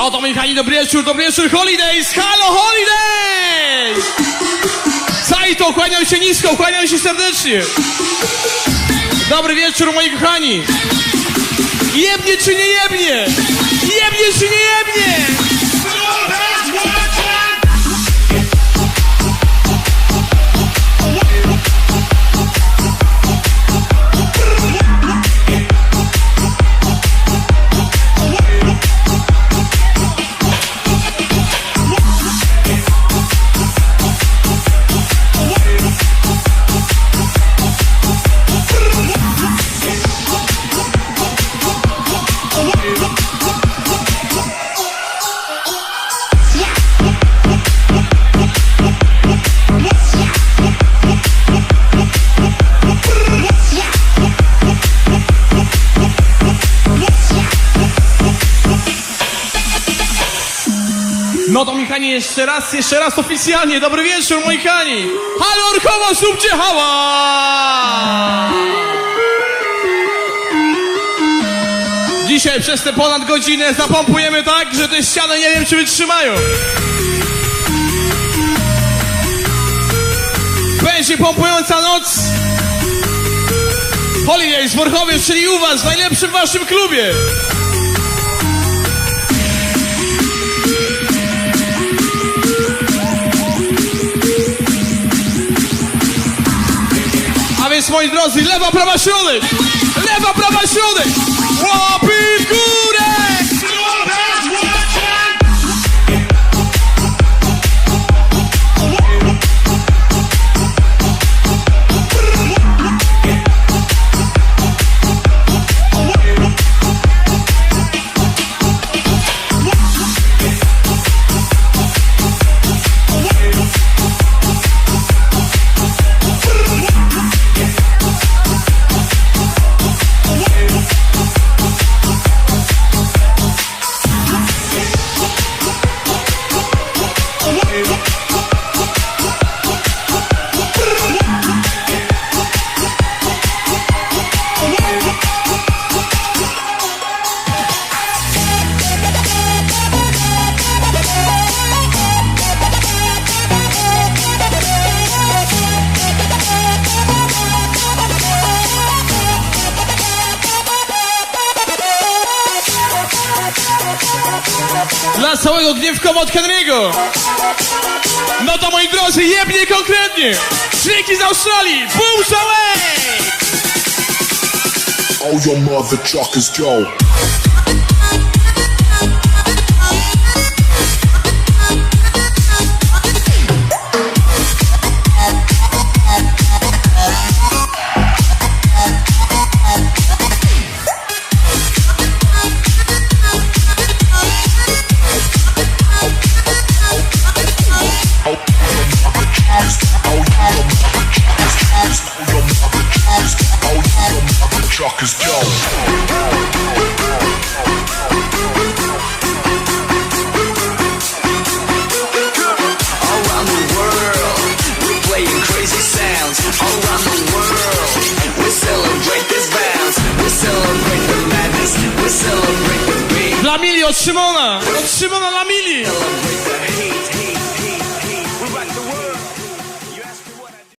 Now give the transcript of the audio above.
Oto Michali, dobry wieczór, dobry wieczór, Holidays! Halo, Holidays! Sajto, kłaniam się nisko, kłaniam się serdecznie. Dobry wieczór, moi kochani. Jebnie czy nie jebnie? Jebnie czy nie jebnie? No to Michani, jeszcze raz, jeszcze raz oficjalnie. Dobry wieczór, moi kochani. Halo, Orchowo, zróbcie hała! Dzisiaj przez te ponad godzinę zapompujemy tak, że te ściany nie wiem, czy wytrzymają. Będzie pompująca noc. Holidays, Worchowiec, czyli u was, w najlepszym waszym klubie. Więc moi drodzy, lewa, prawa, środek! Lewa, prawa, środek! Łapy w górę! Dla całego gniewkowa od Henry'ego! No to moi drodzy, jebnie konkretnie! Dźwięki z Australii! Boom away! All your mother. The beat. Dla Mili od Szymona! Od Szymona dla Mili! Celebrate the